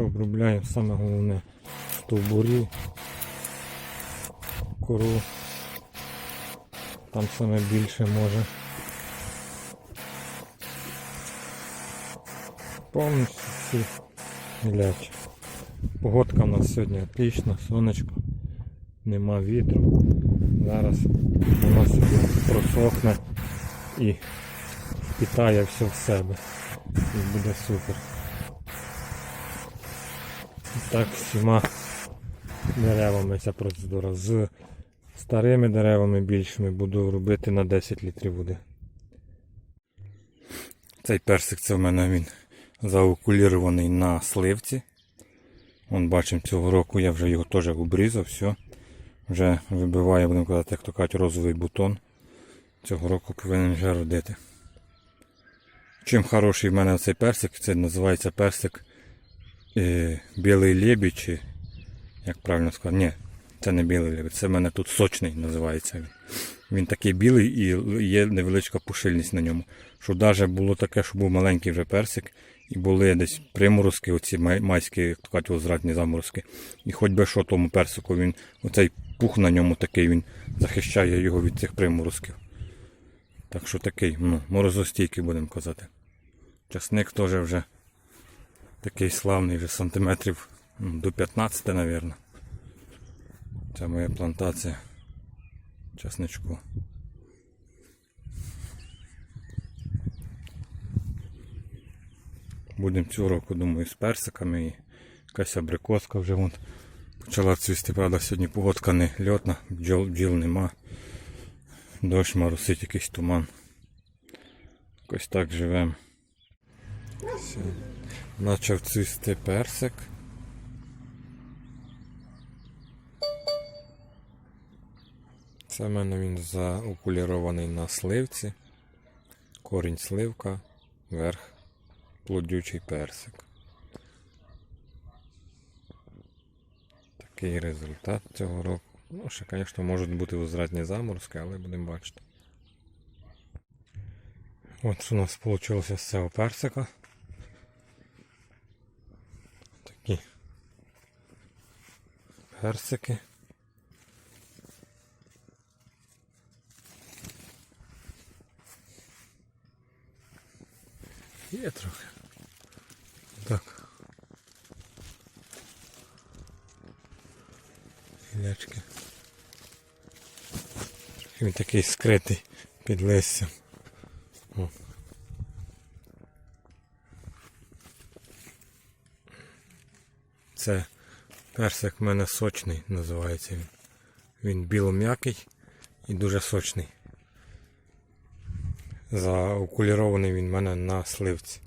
Обробляємо саме головне стовбурі, кору. Там саме більше може. Повністю всі мілячі. Погодка у нас сьогодні отлічна, сонечко, нема вітру. Зараз воно собі просохне і впітає все в себе. І буде супер. Так всіма деревами ця процедура. З старими деревами більшими буду робити на 10 літрів води. Цей персик це в мене він заокулірований на сливці. Вон бачимо цього року я вже його теж обрізав, все. Вже вибиває, будемо казати, як то кажуть, розовий бутон. Цього року повинен вже родити. Чим хороший в мене цей персик, це називається персик е, білий лебідь, чи як правильно сказати, ні, це не білий лебідь, це в мене тут сочний називається він. Такий білий і є невеличка пушильність на ньому. Що навіть було таке, що був маленький вже персик, і були десь приморозки, оці май- майські, як то кажуть, возвратні заморозки. І хоч би що тому персику, він, оцей пух на ньому такий, він захищає його від цих приморозків. Так що такий, ну, морозостійкий, будемо казати. Часник теж вже такий славний, вже сантиметрів ну, до 15, мабуть. Це моя плантація часничку. Будемо цього року, думаю, з персиками і якась абрикоска вже вон почала цвісти. Правда, сьогодні погодка не льотна, бджол, бджіл нема. Дощ моросить, якийсь туман. Якось так живемо. Все. Почав цвісти персик. Це в мене він заокулірований на сливці. Корінь сливка, верх плодючий персик. Такий результат цього року. Ну, ще, звісно, можуть бути возвратні заморозки, але будемо бачити. От у нас вийшло з цього персика. Персики. Є трохи. Так. Гілячки. Він такий скритий під листям. О. Це персик в мене сочний називається він. Він білом'який і дуже сочний. Заокулірований він в мене на сливці.